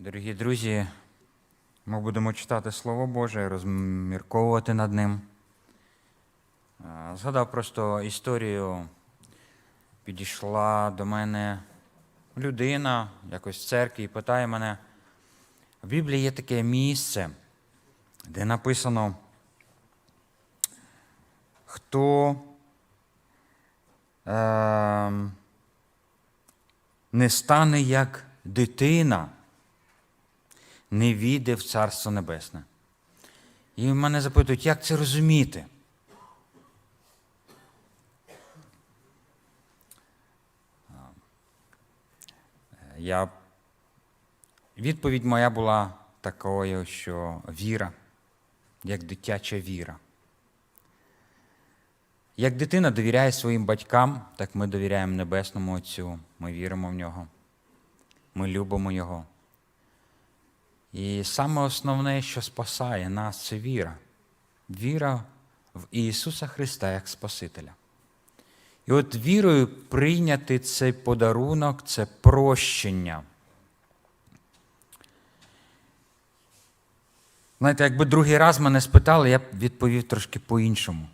Дорогі друзі, ми будемо читати Слово Боже, розмірковувати над ним. Е, Згадав просто історію. Підійшла до мене людина якось в церкві і питає мене, в Біблії є таке місце, де написано, хто е, не стане як дитина, не війде в Царство Небесне. І мене запитують, як це розуміти? Я... Відповідь моя була такою, що віра, як дитяча віра. Як дитина довіряє своїм батькам, так ми довіряємо Небесному Отцю. Ми віримо в нього. Ми любимо Його. І саме основне, що спасає нас, це віра. Віра в Ісуса Христа як Спасителя. І от вірою прийняти цей подарунок це прощення. Знаєте, якби другий раз мене спитали, я б відповів трошки по-іншому.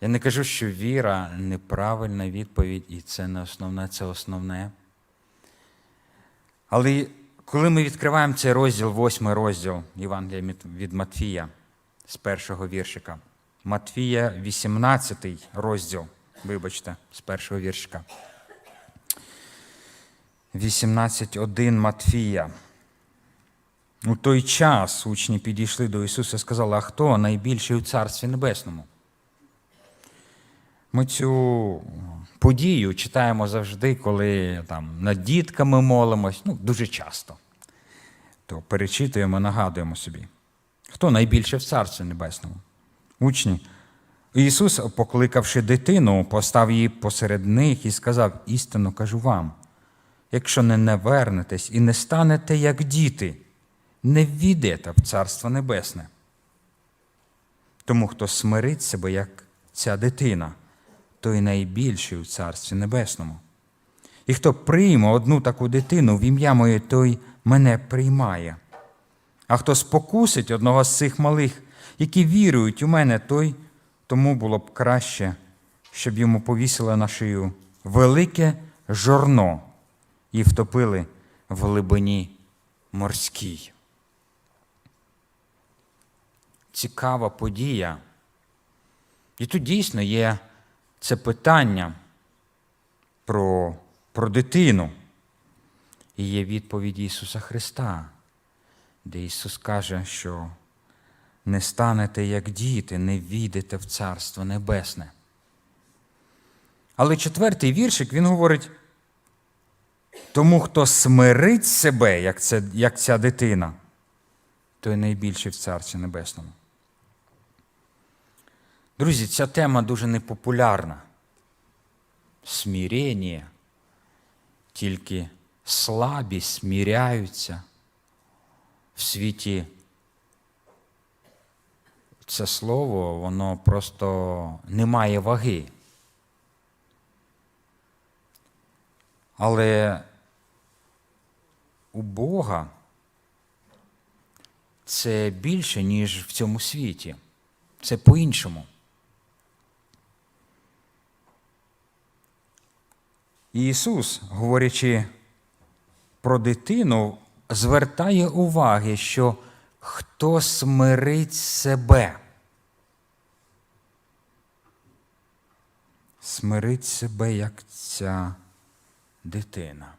Я не кажу, що віра неправильна відповідь, і це не основне, це основне. Але коли ми відкриваємо цей розділ, восьмий розділ Євангелія від Матфія з першого віршика. Матфія, 18 розділ, вибачте, з першого віршика. 18.1 Матфія. У той час учні підійшли до Ісуса і сказали, а хто найбільший у Царстві Небесному? Ми цю подію читаємо завжди, коли там, над дітками молимось, ну, дуже часто. То перечитуємо, нагадуємо собі. Хто найбільше в Царстві Небесному? Учні. Ісус, покликавши дитину, постав її посеред них і сказав: істинно кажу вам, якщо не навернетесь і не станете як діти, не ввійдете в Царство Небесне. Тому хто смирить себе, як ця дитина, той найбільший у Царстві Небесному. І хто прийме одну таку дитину в ім'я моє, той мене приймає. А хто спокусить одного з цих малих, які вірують у мене, той тому було б краще, щоб йому повісили на шию велике жорно і втопили в глибині морській. Цікава подія. І тут дійсно є це питання про, про дитину. І є відповідь Ісуса Христа, де Ісус каже, що не станете як діти, не війдете в Царство Небесне. Але четвертий віршик він говорить: тому, хто смирить себе, як, це, як ця дитина, той найбільший в Царстві Небесному. Друзі, ця тема дуже непопулярна. Смірення. Тільки слабі сміряються в світі. Це слово, воно просто не має ваги. Але у Бога це більше, ніж в цьому світі. Це по-іншому. Ісус, говорячи про дитину, звертає уваги, що хто смирить себе. Смирить себе, як ця дитина.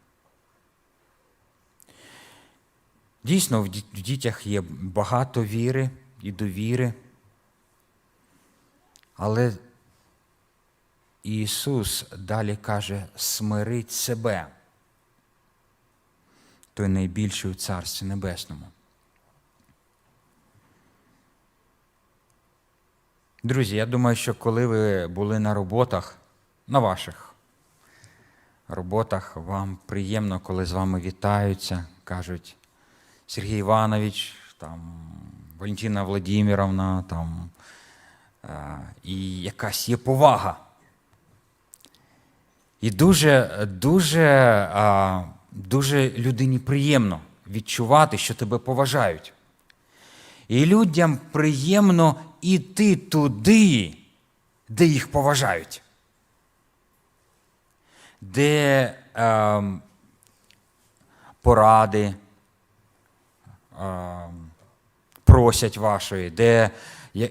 Дійсно, в дітях є багато віри і довіри, але Ісус далі каже, смирить себе, той найбільший у Царстві Небесному. Друзі, я думаю, що коли ви були на роботах, на ваших роботах, вам приємно, коли з вами вітаються, кажуть Сергій Іванович, там, Валентина Владимировна, там, і якась є повага. І дуже, дуже дуже людині приємно відчувати, що тебе поважають. І людям приємно іти туди, де їх поважають, де ем, поради ем, просять вашої, де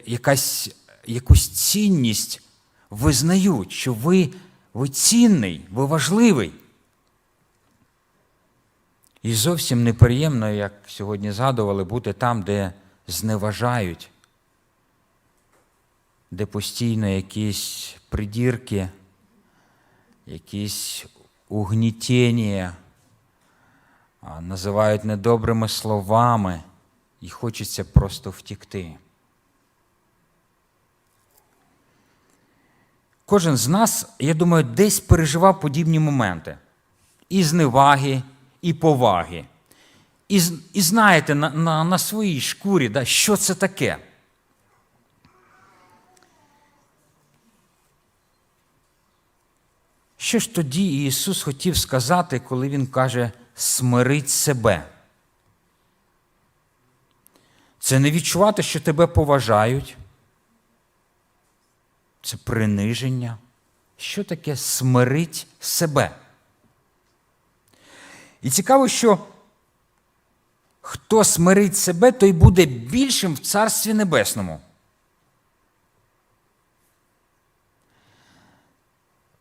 якась, якусь цінність визнають, що ви, ви цінний, ви важливий. І зовсім неприємно, як сьогодні згадували, бути там, де зневажають, де постійно якісь придірки, якісь угнітіння, називають недобрими словами, і хочеться просто втікти. Кожен з нас, я думаю, десь переживав подібні моменти. І зневаги, і поваги. І, і знаєте на, на, на своїй шкурі, да, що це таке. Що ж тоді Ісус хотів сказати, коли Він каже смирить себе? Це не відчувати, що тебе поважають. Це приниження. Що таке смирить себе? І цікаво, що хто смирить себе, той буде більшим в Царстві Небесному.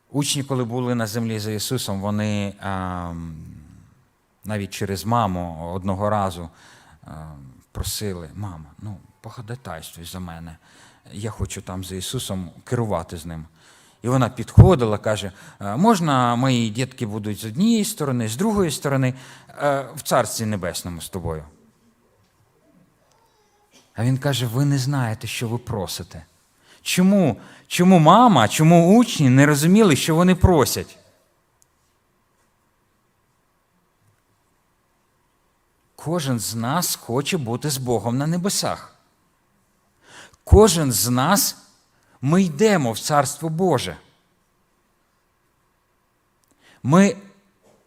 Учні, коли були на землі за Ісусом, вони а, навіть через маму одного разу а, просили: мама, ну, походатайствуй за мене. Я хочу там за Ісусом керувати з ним. І вона підходила, каже: «Е, можна мої дітки будуть з однієї сторони, з другої сторони, е, в Царстві Небесному з тобою. А він каже: ви не знаєте, що ви просите. Чому? Чому мама, чому учні не розуміли, що вони просять? Кожен з нас хоче бути з Богом на небесах. Кожен з нас ми йдемо в Царство Боже. Ми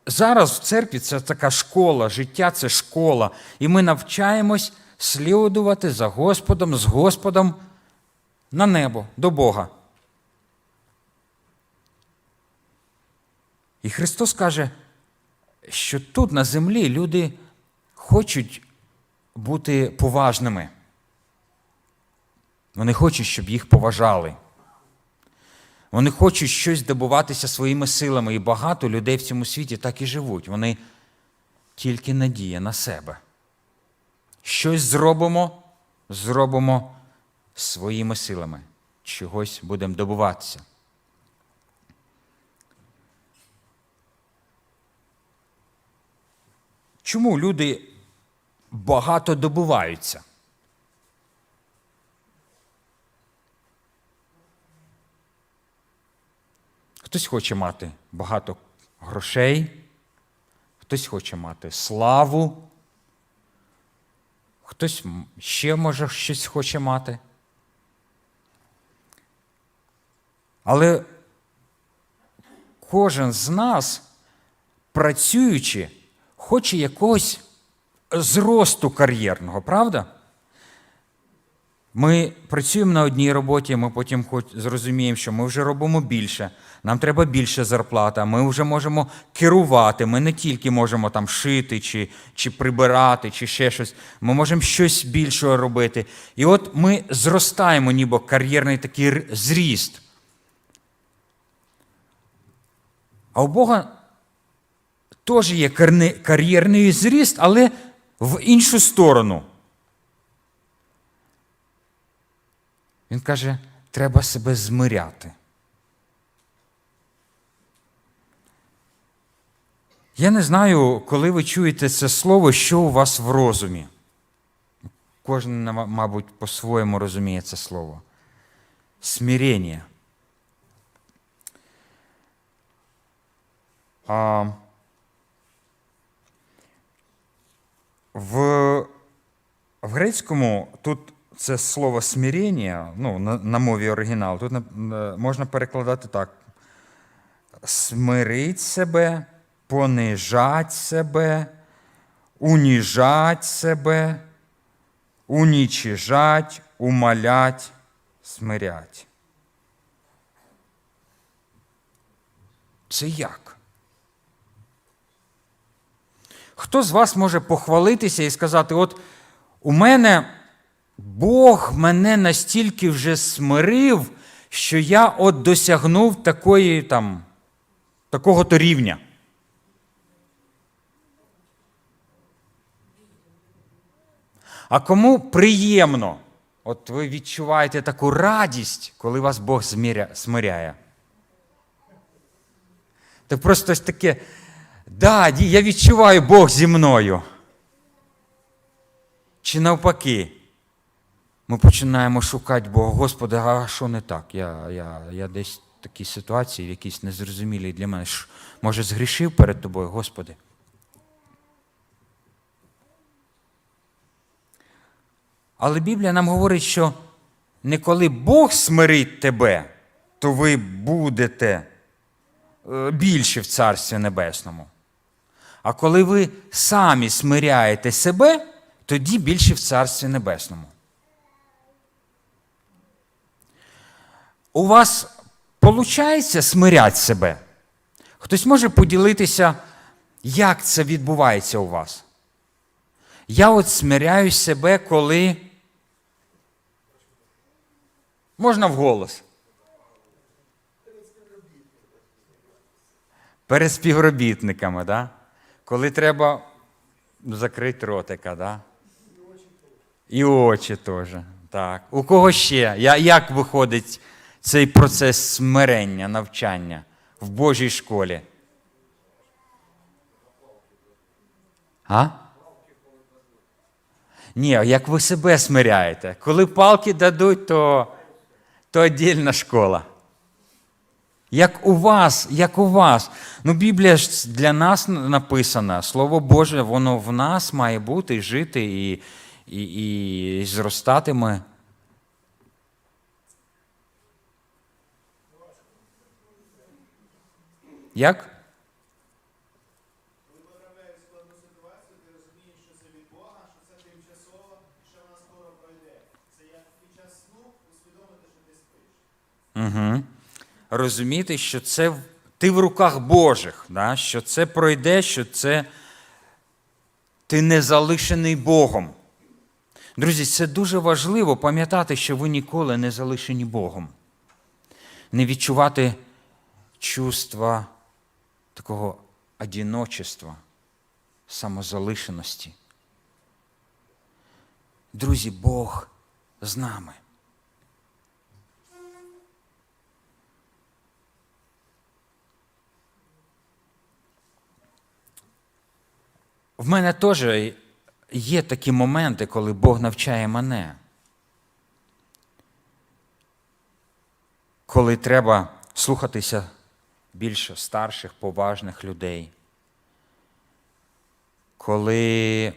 зараз в церкві це така школа, життя це школа, і ми навчаємось слідувати за Господом, з Господом на небо, до Бога. І Христос каже, що тут на землі люди хочуть бути поважними. Вони хочуть, щоб їх поважали. Вони хочуть щось добуватися своїми силами. І багато людей в цьому світі так і живуть. Вони тільки надія на себе. Щось зробимо, зробимо своїми силами. Чогось будемо добуватися. Чому люди багато добуваються? Хтось хоче мати багато грошей, хтось хоче мати славу, хтось ще може щось хоче мати. Але кожен з нас, працюючи, хоче якогось зросту кар'єрного, правда? Ми працюємо на одній роботі, ми потім хоч зрозуміємо, що ми вже робимо більше, нам треба більше зарплата, ми вже можемо керувати, ми не тільки можемо там шити, чи, чи прибирати, чи ще щось, ми можемо щось більшого робити. І от ми зростаємо, ніби кар'єрний такий зріст. А у Бога теж є кар'єрний зріст, але в іншу сторону. Він каже, треба себе змиряти. Я не знаю, коли ви чуєте це слово, що у вас в розумі. Кожен, мабуть, по-своєму розуміє це слово. Смирення. А, в, в грецькому тут це слово смирення, ну, на, на мові оригіналу, тут на- можна перекладати так: смирить себе, понижать себе, уніжать себе, унічижать, умалять, смирять. Це як? Хто з вас може похвалитися і сказати, от у мене Бог мене настільки вже смирив, що я от досягнув такої там, такого-то рівня. А кому приємно, от ви відчуваєте таку радість, коли вас Бог смиряє. Це просто ось таке, да, я відчуваю Бог зі мною. Чи навпаки, ми починаємо шукати Бога, Господи, а що не так? Я, я, я десь в такій ситуації, в якійсь незрозумілій для мене. Може, згрішив перед тобою, Господи? Але Біблія нам говорить, що не коли Бог смирить тебе, то ви будете е, більше в Царстві Небесному. А коли ви самі смиряєте себе, тоді більше в Царстві Небесному. У вас виходить смиряти себе? Хтось може поділитися, як це відбувається у вас? Я от смиряю себе, коли. Можна вголос. Перед співробітниками, да? коли треба закрити ротика, да? і очі теж. Так. У кого ще? Я, як виходить цей процес смирення, навчання в Божій школі? А? Ні, як ви себе смиряєте. Коли палки дадуть, то, то віддільна школа. Як у вас, як у вас. Ну, Біблія ж для нас написана. Слово Боже, воно в нас має бути, жити і, і, і зростати ми. Як? Коли потрапляєш в складну ситуацію, ти розумієш, що це від Бога, що це тимчасово, і що вона скоро пройде. Це як під час сну усвідомити, що ти спиш. Угу. Розуміти, що це ти в руках Божих, да? що це пройде, що це ти не залишений Богом. Друзі, це дуже важливо пам'ятати, що ви ніколи не залишені Богом. Не відчувати чувства такого одіночества, самозалишеності. Друзі, Бог з нами. В мене теж є такі моменти, коли Бог навчає мене. Коли треба слухатися більше старших, поважних людей. Коли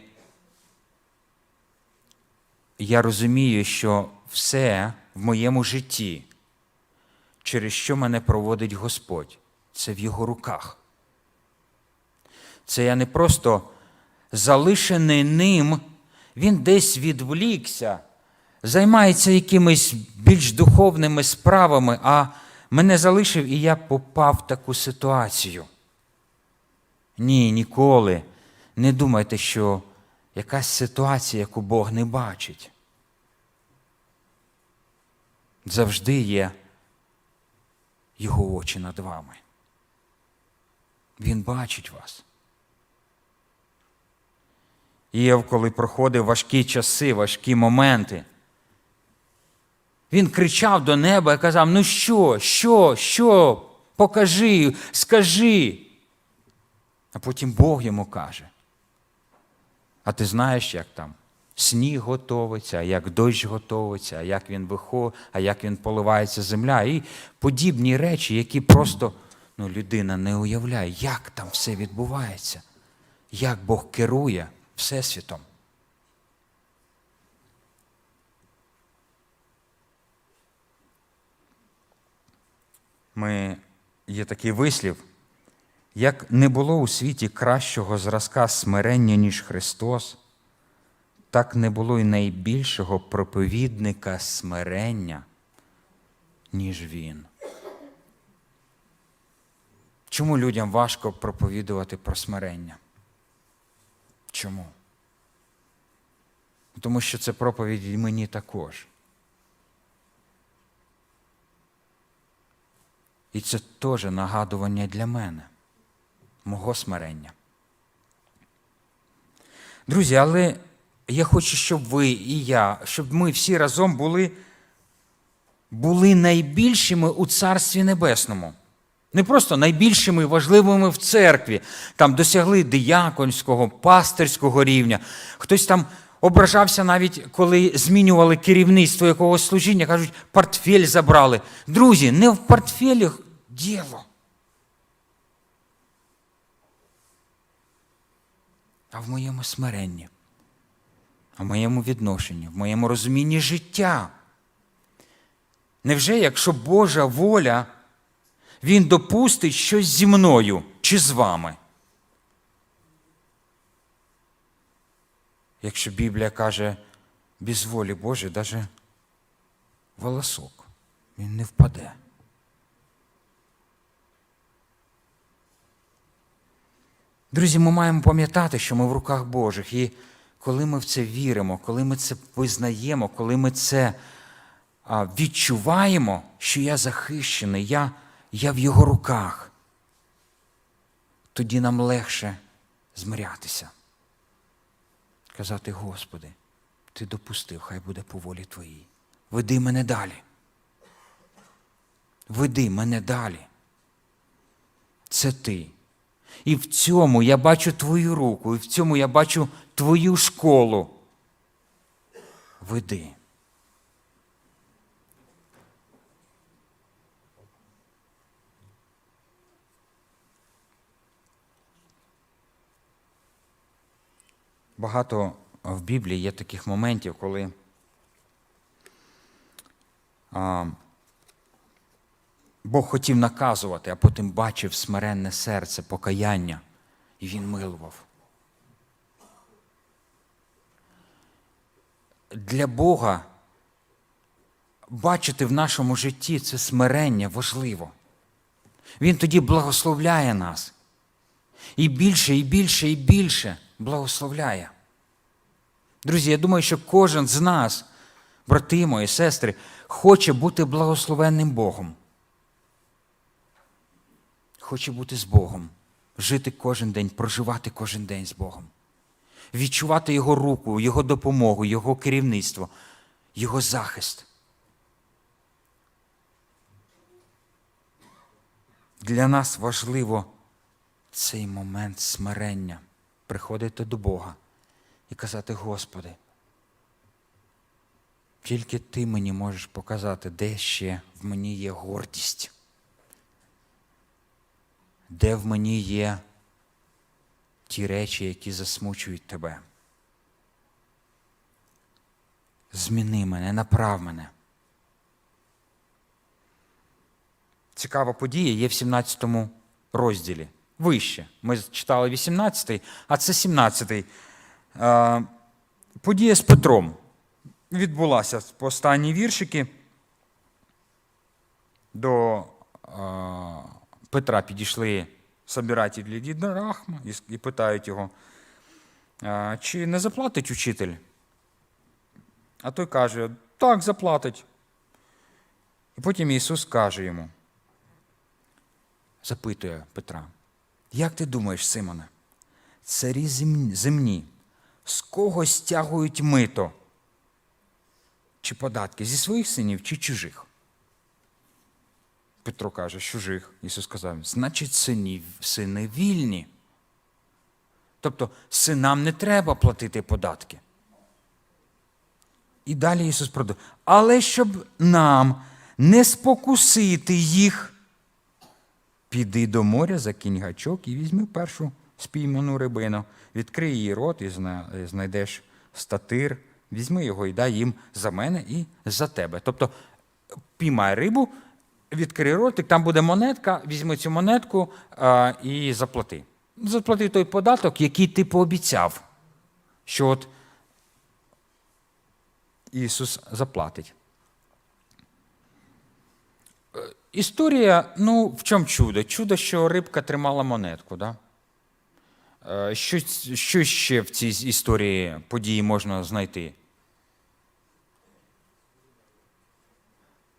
я розумію, що все в моєму житті, через що мене проводить Господь, це в Його руках. Це я не просто залишений ним, він десь відвлікся, займається якимись більш духовними справами, а мене залишив, і я попав в таку ситуацію. Ні, ніколи. Не думайте, що якась ситуація, яку Бог не бачить. Завжди є Його очі над вами. Він бачить вас. Єв, коли проходив важкі часи, важкі моменти. Він кричав до неба і казав: Ну що, що, що? Покажи, скажи. А потім Бог йому каже. А ти знаєш, як там сніг готовиться, як дощ готовиться, як він виходить, а як він поливається земля. І подібні речі, які просто ну, людина не уявляє, як там все відбувається, як Бог керує Всесвітом. Ми є такий вислів, Як не було у світі кращого зразка смирення, ніж Христос, так не було й найбільшого проповідника смирення, ніж Він. Чому людям важко проповідувати про смирення? Чому? Тому що це проповідь мені також. І це теж нагадування для мене, мого смирення. Друзі, але я хочу, щоб ви і я, щоб ми всі разом були, були найбільшими у Царстві Небесному. Не просто найбільшими і важливими в церкві, там досягли дияконського, пастирського рівня. Хтось там ображався навіть, коли змінювали керівництво якогось служіння, кажуть, портфель забрали. Друзі, не в портфелях діло. А в моєму смиренні, в моєму відношенні, в моєму розумінні життя. Невже, якщо Божа воля, Він допустить щось зі мною чи з вами? Якщо Біблія каже, без волі Божої, навіть волосок, він не впаде. Друзі, ми маємо пам'ятати, що ми в руках Божих. І коли ми в це віримо, коли ми це визнаємо, коли ми це відчуваємо, що я захищений, я, я в його руках, тоді нам легше змирятися. Казати, Господи, Ти допустив, хай буде по волі Твоїй. Веди мене далі. Веди мене далі. Це ти. І в цьому я бачу твою руку, і в цьому я бачу твою школу. Веди. Багато в Біблії є таких моментів, коли Бог хотів наказувати, а потім бачив смиренне серце, покаяння, і він милував. Для Бога бачити в нашому житті це смирення важливо. Він тоді благословляє нас. І більше, і більше, і більше благословляє. Друзі, я думаю, що кожен з нас, брати мої, сестри, хоче бути благословенним Богом хоче бути з Богом, жити кожен день, проживати кожен день з Богом, відчувати Його руку, Його допомогу, Його керівництво, Його захист. Для нас важливо цей момент смирення, приходити до Бога і казати, Господи, тільки Ти мені можеш показати, де ще в мені є гордість де в мені є ті речі, які засмучують тебе. Зміни мене, направ мене. Цікава подія є в 17 розділі. Вище. Ми читали 18-й, а це 17-й. Подія з Петром. Відбулася по останні віршики. До Петра підійшли собиратели діда Рахма і, і питають його, чи не заплатить учитель? А той каже, так, заплатить. І потім Ісус каже йому, запитує Петра, як ти думаєш, Симоне, царі земні, з кого стягують мито? Чи податки? Зі своїх синів чи чужих? Петро каже, чужих. Ісус сказав, значить, синів, сини вільні. Тобто синам не треба платити податки. І далі Ісус продав. Але щоб нам не спокусити їх, піди до моря, закинь гачок і візьми першу спійману рибину, відкрий її рот і знайдеш статир, візьми його і дай їм за мене і за тебе. Тобто піймай рибу, відкрий ротик, там буде монетка, візьми цю монетку а, і заплати. Заплати той податок, який ти пообіцяв, що от Ісус заплатить. Е, Історія, ну, в чому чудо? Чудо, що рибка тримала монетку, да? Е, Що, що ще в цій історії події можна знайти?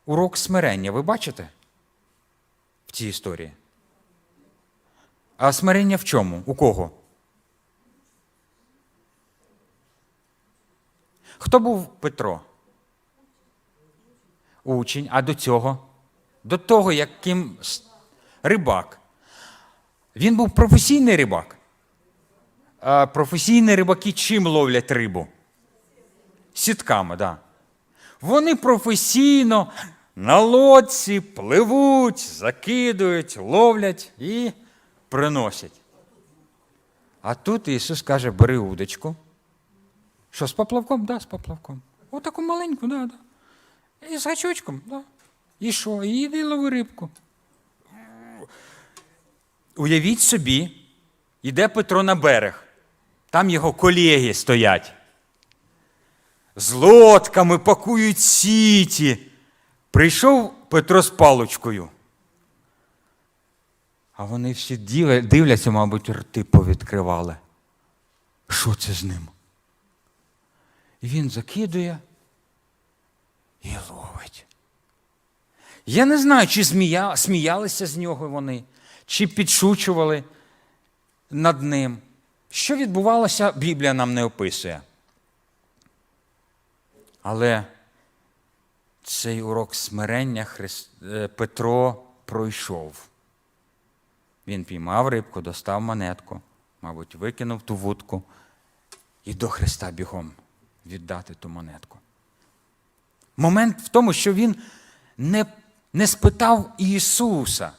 Урок смирення, ви бачите? В цій історії? А смирення в чому? У кого? Хто був Петро? Учень. А до цього? До того, яким рибак. Він був професійний рибак. А професійні рибаки чим ловлять рибу? Сітками, так. Да. Вони професійно на лодці пливуть, закидують, ловлять і приносять. А тут Ісус каже: бери удочку. Що, з поплавком? Да, з поплавком. Отаку маленьку, да, да. І з гачочком, да. І що? І йди лови рибку. Уявіть собі, іде Петро на берег. Там його колеги стоять. З лодками пакують сіті. Прийшов Петро з палочкою. А вони всі дивляться, мабуть, рти повідкривали. Що це з ним? І він закидує і ловить. Я не знаю, чи змія, сміялися з нього вони, чи підшучували над ним. Що відбувалося, Біблія нам не описує. Але цей урок смирення е, Петро пройшов. Він піймав рибку, достав монетку, мабуть, викинув ту вудку і до Христа бігом віддати ту монетку. Момент в тому, що він не, не спитав Ісуса.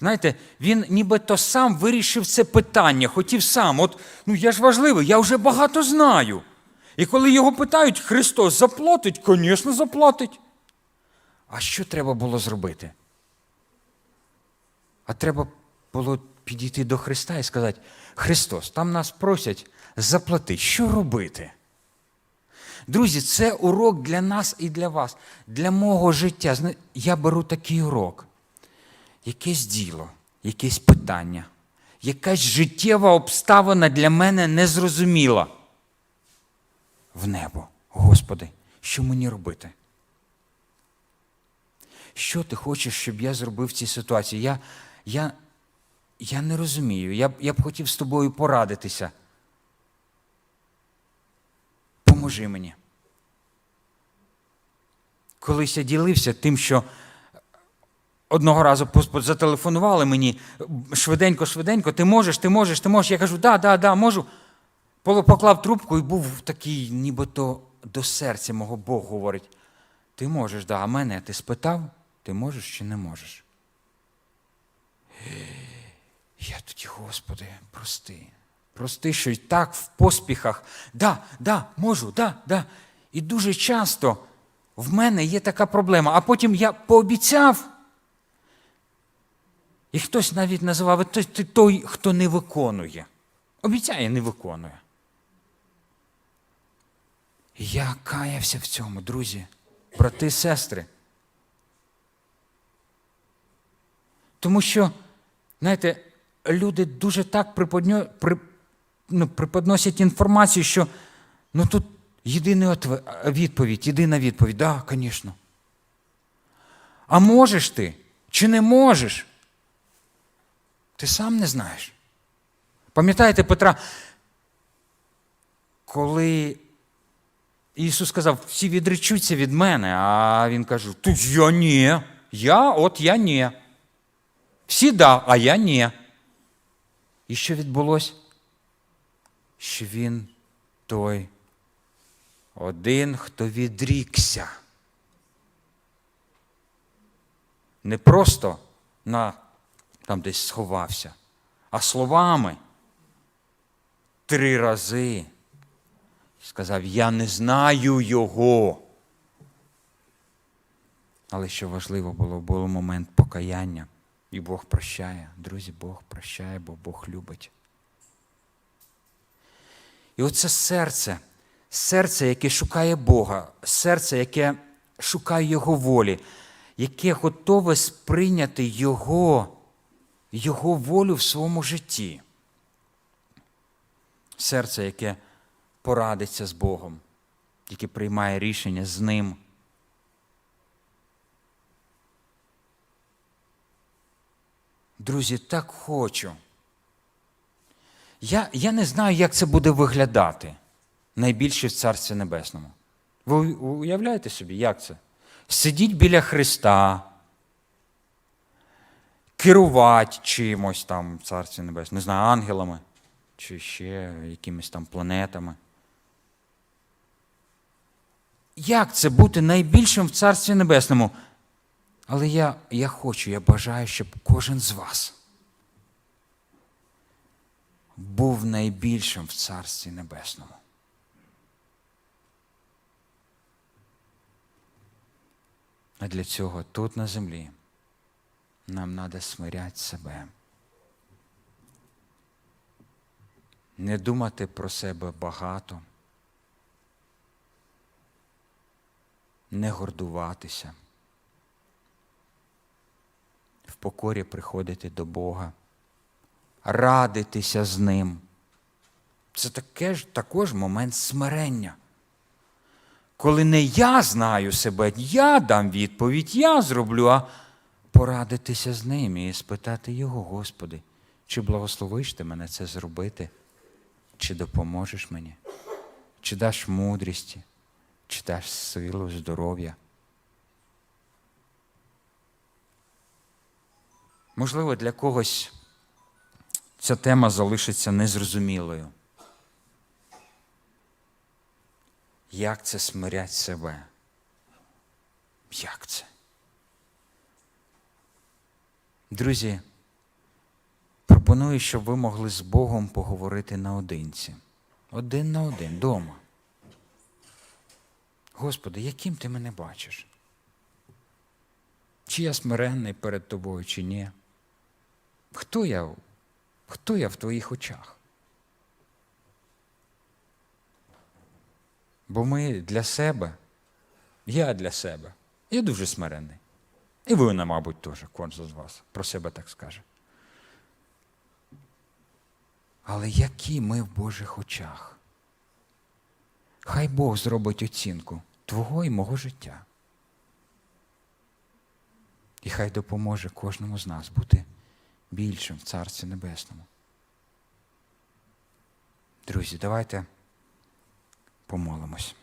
Знаєте, він нібито сам вирішив це питання, хотів сам. От, ну я ж важливий, я вже багато знаю. І коли його питають, Христос заплатить, звісно, заплатить. А що треба було зробити? А треба було підійти до Христа і сказати: Христос, там нас просять заплати. Що робити? Друзі, це урок для нас і для вас, для мого життя. Я беру такий урок. Якесь діло, якесь питання, якась життєва обставина для мене незрозуміла. В небо. Господи, що мені робити? Що ти хочеш, щоб я зробив в цій ситуації? Я, я, я не розумію. Я, я б хотів з тобою порадитися. Поможи мені. Колись я ділився тим, що одного разу зателефонували мені швиденько, швиденько, ти можеш, ти можеш, ти можеш. Я кажу, да, да, да, можу. Поклав трубку і був такий, нібито до серця мого Бог говорить. Ти можеш, да, а мене ти спитав, ти можеш чи не можеш? Я тоді, Господи, прости. Прости, що й так в поспіхах. Да, да, можу, да, да. І дуже часто в мене є така проблема. А потім я пообіцяв. І хтось навіть називав ти той, хто не виконує. Обіцяє, не виконує. Я каявся в цьому, друзі, брати, сестри. Тому що, знаєте, люди дуже так приподньо, при, ну, преподносять інформацію, що ну тут єдина відповідь, єдина відповідь, так, да, звісно. А можеш ти чи не можеш? Ти сам не знаєш. Пам'ятаєте Петра, коли Ісус сказав, всі відречуться від мене, а Він каже, тут я ні. Я от я ні. Всі да, а я ні. І що відбулося? Що він той один, хто відрікся. Не просто на там десь сховався, а словами три рази сказав: Я не знаю його. Але що важливо було, було момент покаяння. І Бог прощає. Друзі, Бог прощає, бо Бог любить. І оце серце, серце, яке шукає Бога, серце, яке шукає Його волі, яке готове сприйняти Його, Його волю в своєму житті. Серце, яке порадиться з Богом, яке приймає рішення з Ним. Друзі, так хочу. Я, я не знаю, як це буде виглядати найбільше в Царстві Небесному. Ви уявляєте собі, як це? Сидіть біля Христа, керувати чимось там в Царстві Небесному, не знаю, ангелами чи ще якимись там планетами. Як це бути найбільшим в Царстві Небесному? Але я, я хочу, я бажаю, щоб кожен з вас був найбільшим в Царстві Небесному. А для цього тут на землі нам треба смиряти себе. Не думати про себе багато, не гордуватися, в покорі приходити до Бога, радитися з Ним. Це таке ж, також момент смирення. Коли не я знаю себе, я дам відповідь, я зроблю, а порадитися з ним і спитати Його, Господи, чи благословиш ти мене це зробити, чи допоможеш мені, чи даш мудрісті, чи даш силу, здоров'я. Можливо, для когось ця тема залишиться незрозумілою. Як це смирять себе? Як це? Друзі, пропоную, щоб ви могли з Богом поговорити наодинці. Один на один, дома. Господи, яким ти мене бачиш? Чи я смиренний перед тобою, чи ні? Хто я? Хто я в твоїх очах? Бо ми для себе, я для себе, я дуже смиренний. І ви, мабуть, теж, кожен з вас про себе так скаже. Але які ми в Божих очах? Хай Бог зробить оцінку твого і мого життя. І хай допоможе кожному з нас бути більшим в Царстві Небесному. Друзі, давайте помолимось.